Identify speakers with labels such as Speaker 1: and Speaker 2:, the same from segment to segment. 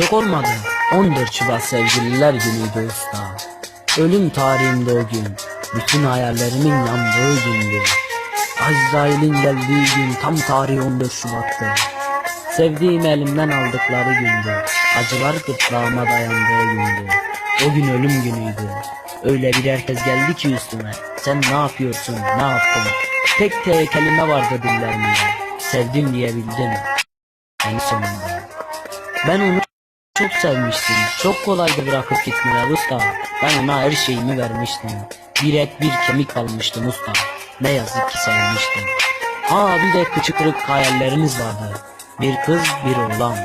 Speaker 1: Çok olmadı. 14 Şubat sevgililer günüydü usta. Ölüm tarihinde o gün. Bütün hayallerimin yandığı gündü. Azrail'in geldiği gün tam tarih 14 Şubat'tı. Sevdiğim elimden aldıkları gündü. Acılar gırtlağıma dayandığı gündü. O gün ölüm günüydü. Öyle bir herkes geldi ki üstüme. Sen ne yapıyorsun, ne yaptın? Tek tek kelime vardı dillerimde. Sevdim diyebildim. En sonunda. Ben onu çok sevmiştim. Çok kolaydı bırakıp gitmeler usta. Ben ona her şeyimi vermiştim. Bir et bir kemik almıştım usta. Ne yazık ki sevmiştim. Ha bir de küçük kırık hayallerimiz vardı. Bir kız bir oğlan.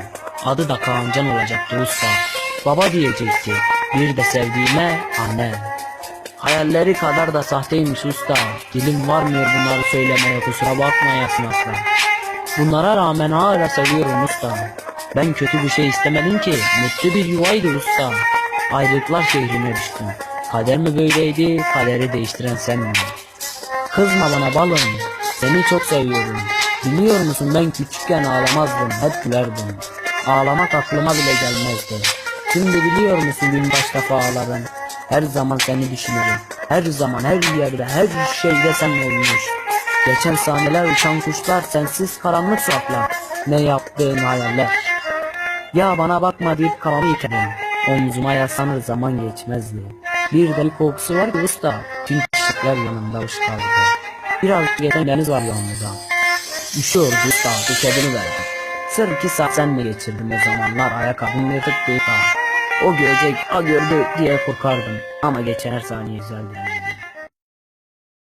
Speaker 1: Adı da Kaancan olacaktı usta. Baba diyecekti. Bir de sevdiğime anne. Hayalleri kadar da sahteymiş usta. Dilim varmıyor bunları söylemeye kusura bakmayasın asla. Bunlara rağmen hala seviyorum usta. Ben kötü bir şey istemedim ki. Mutlu bir yuvaydı usta. Ayrılıklar şehrine düştüm. Kader mi böyleydi, kaderi değiştiren sen mi? Kızma bana balım. Seni çok seviyorum. Biliyor musun ben küçükken ağlamazdım. Hep gülerdim. Ağlamak aklıma bile gelmezdi. Şimdi biliyor musun gün baş defa ağlarım. Her zaman seni düşünürüm. Her zaman her yerde her şeyde sen olmuş. Geçen sahneler uçan kuşlar sensiz karanlık sokaklar. Ne yaptığın hayaller. Ya bana bakma deyip kafamı yıkadım. Omzuma yaslanır zaman geçmezdi. Bir de bir kokusu var ki usta. Tüm ışıklar yanımda kaldı. Biraz geçen deniz var yanımda. Üşüyordu usta. Dikadını verdim. Sırf iki saat senle geçirdim o zamanlar. Ayakkabım yırtık değil. O görecek, o gördü diye korkardım. Ama geçen her saniye güzeldi.